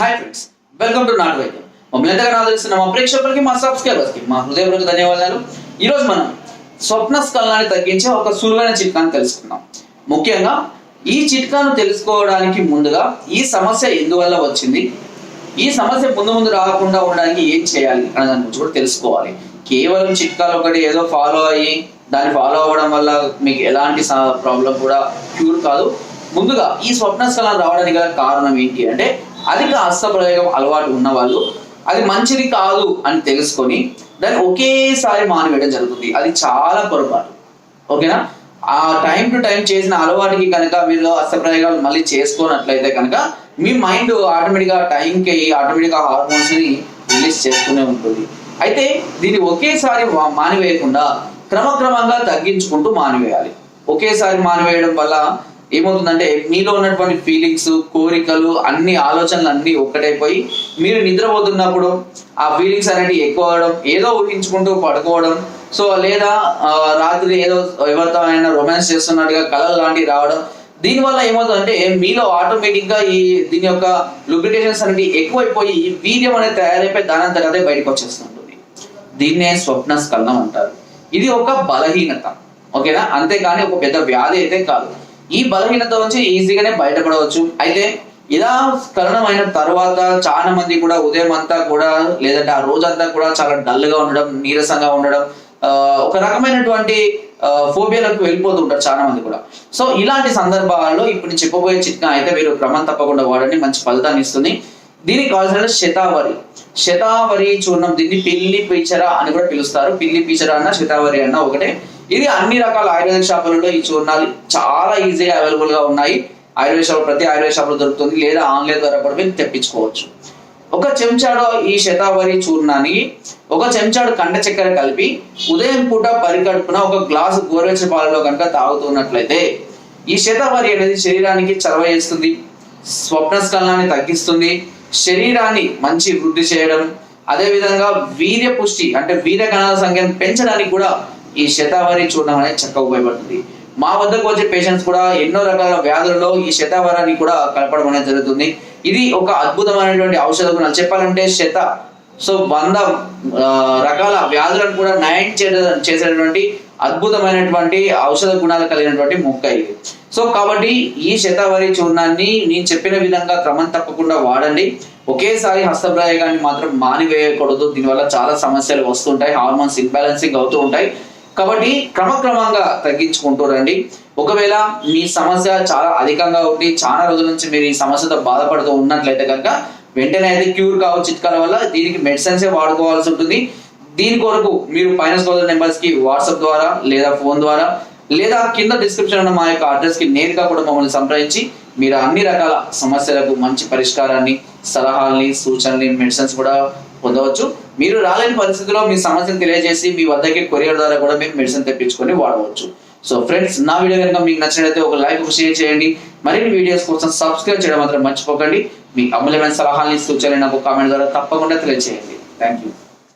Hi friends welcome to నాటు వైద్యం మమ్మల్ని ఎంతగా ఆదరిస్తున్న మా ప్రేక్షకులకి మా సబ్స్క్రైబర్స్కి మా హృదయపూర్వక ధన్యవాదాలు. ఈరోజు మనం స్వప్న స్కలనాన్ని తగ్గించే ఒక సులువైన చిట్కాను తెలుసుకుందాం. ముఖ్యంగా ఈ చిట్కాను తెలుసుకోవడానికి ముందుగా ఈ సమస్య ఎందువల్ల వచ్చింది? ఈ సమస్య ముందు ముందు రాకుండా ఉండడానికి ఏం చేయాలి అనే దాని గురించి కూడా తెలుసుకోవాలి. కేవలం చిట్కాలు ఒకటి ఏదో ఫాలో అయ్యి దాన్ని ఫాలో అవ్వడం వల్ల మీకు ఎలాంటి ప్రాబ్లం కూడా క్యూర్ కాదు. ముందుగా ఈ స్వప్న స్కలన రావడానికి గల కారణం ఏంటి అంటే అధిక హస్తప్రయోగం అలవాటు ఉన్నవాళ్ళు అది మంచిది కాదు అని తెలుసుకొని దాన్ని ఒకేసారి మానివేయడం జరుగుతుంది. అది చాలా పొరపాటు. ఓకేనా? ఆ టైం టు టైం చేసిన అలవాటుకి కనుక మీరు హస్తప్రయోగాలు మళ్ళీ చేసుకోనట్లయితే కనుక మీ మైండ్ ఆటోమేటిక్గా టైంకి ఆటోమేటిక్గా హార్మోన్స్ని రిలీజ్ చేస్తూనే ఉంటుంది. అయితే దీన్ని ఒకేసారి మానివేయకుండా క్రమక్రమంగా తగ్గించుకుంటూ మానివేయాలి. ఒకేసారి మానివేయడం వల్ల ఏమవుతుందంటే మీలో ఉన్నటువంటి ఫీలింగ్స్ కోరికలు అన్ని ఆలోచనలు అన్ని ఒక్కటైపోయి మీరు నిద్రపోతున్నప్పుడు ఆ ఫీలింగ్స్ అనేవి ఎక్కువ అవడం ఏదో ఊహించుకుంటూ పడుకోవడం. సో లేదా రాత్రి ఏదో ఎవరితో అయినా రొమాన్స్ చేస్తున్నట్టుగా కళలు లాంటివి రావడం. దీనివల్ల ఏమవుతుందంటే మీలో ఆటోమేటిక్గా ఈ దీని యొక్క లుబ్రికేషన్స్ అనేవి ఎక్కువైపోయి వీర్యం అనేది తయారైపోయి దానంతట అదే బయటకు వచ్చేస్తుంటుంది. దీన్నే స్వప్న స్కలనం అంటారు. ఇది ఒక బలహీనత. ఓకేనా? అంతేగాని ఒక పెద్ద వ్యాధి అయితే కాదు. ఈ బలహీనత నుంచి ఈజీగానే బయటపడవచ్చు. అయితే ఇలా కరణం అయిన తర్వాత చాలా మంది కూడా ఉదయం అంతా కూడా లేదంటే ఆ రోజంతా కూడా చాలా డల్గా ఉండడం నీరసంగా ఉండడం ఒక రకమైనటువంటి ఫోబియాలకు వెళ్ళిపోతూ ఉంటారు చాలా మంది కూడా. సో ఇలాంటి సందర్భాల్లో ఇప్పుడు నేను చెప్పబోయే చిట్కా అయితే మీరు క్రమం తప్పకుండా వాడండి మంచి ఫలితాన్ని ఇస్తుంది. దీనికి కావాల్సిన శతావరి. శతావరి చూర్ణం దీన్ని పిల్లి పీచర అని కూడా పిలుస్తారు. పిల్లి పీచర అన్న శతావరి అన్న ఒకటే. ఇది అన్ని రకాల ఆయుర్వేద షాపులలో ఈ చూర్ణాలు చాలా ఈజీగా అవైలబుల్గా ఉన్నాయి. ఆయుర్వేద షాపు ప్రతి ఆయుర్వేద షాప్ దొరుకుతుంది. లేదా ఆన్లైన్ ద్వారా కూడా మీరు తెప్పించుకోవచ్చు. ఒక చెంచాడు ఈ శతావరి చూర్ణానికి ఒక చెంచాడు కండ చక్కెర కలిపి ఉదయం పూట పరిగడుపున ఒక గ్లాసు గోరువెచ్చని పాలలో కనుక తాగుతున్నట్లయితే ఈ శతావరి అనేది శరీరానికి చలవ చేస్తుంది. స్వప్న స్కలనాన్ని తగ్గిస్తుంది. శరీరాన్ని మంచి వృద్ధి చేయడం అదే విధంగా వీర్య పుష్టి అంటే వీర్య కణాల సంఖ్యను పెంచడానికి కూడా ఈ శతావరి చూడడం అనేది చక్కగా ఉపయోగపడుతుంది. మా వద్దకు వచ్చే పేషెంట్స్ కూడా ఎన్నో రకాల వ్యాధులలో ఈ శతావరాన్ని కూడా కలపడం అనేది జరుగుతుంది. ఇది ఒక అద్భుతమైనటువంటి ఔషధ గుణాలు చెప్పాలంటే శత సో వంద రకాల వ్యాధులను కూడా నయం చేయడం చేసేటువంటి అద్భుతమైనటువంటి ఔషధ గుణాలు కలిగినటువంటి మొక్క ఇది. సో కాబట్టి ఈ శతావరి చూర్ణాన్ని నేను చెప్పిన విధంగా క్రమం తప్పకుండా వాడండి. ఒకేసారి హస్తప్రయోగాన్ని మాత్రం మానివేయకూడదు. దీనివల్ల చాలా సమస్యలు వస్తుంటాయి. హార్మోన్స్ ఇన్బ్యాలెన్సింగ్ అవుతూ ఉంటాయి. కాబట్టి క్రమక్రమంగా తగ్గించుకుంటూ రండి. ఒకవేళ మీ సమస్య చాలా అధికంగా ఉండి చాలా రోజుల నుంచి మీరు ఈ సమస్యతో బాధపడుతూ ఉన్నట్లయితే కనుక వెంటనే అయితే క్యూర్ కావు చిట్కాల వల్ల. దీనికి మెడిసిన్స్ వాడుకోవాల్సి ఉంటుంది. దీని కొరకు మీరు ఫైనాన్స్ కాలర్ నెంబర్స్కి వాట్సాప్ ద్వారా లేదా ఫోన్ ద్వారా లేదా కింద డిస్క్రిప్షన్ ఉన్న మా యొక్క అడ్రస్కి నేరుగా కూడా మమ్మల్ని సంప్రదించి మీరు అన్ని రకాల సమస్యలకు మంచి పరిష్కారాన్ని సలహాల్ని సూచనల్ని మెడిసిన్స్ కూడా పొందవచ్చు. మీరు రాలేని పరిస్థితిలో మీ సమస్యను తెలియజేసి మీ వద్దకి కొరియర్ ద్వారా కూడా మీరు మెడిసిన్ తెప్పించుకొని వాడవచ్చు. సో ఫ్రెండ్స్ నా వీడియో కనుక మీకు నచ్చినట్లయితే ఒక లైక్ ఒక షేర్ చేయండి. మరిన్ని వీడియోస్ కోసం సబ్స్క్రైబ్ చేయడం మాత్రం మర్చిపోకండి. మీ అమూల్యమైన సలహాలని సూచనలు నాకు కామెంట్ ద్వారా తప్పకుండా తెలియజేయండి. Thank you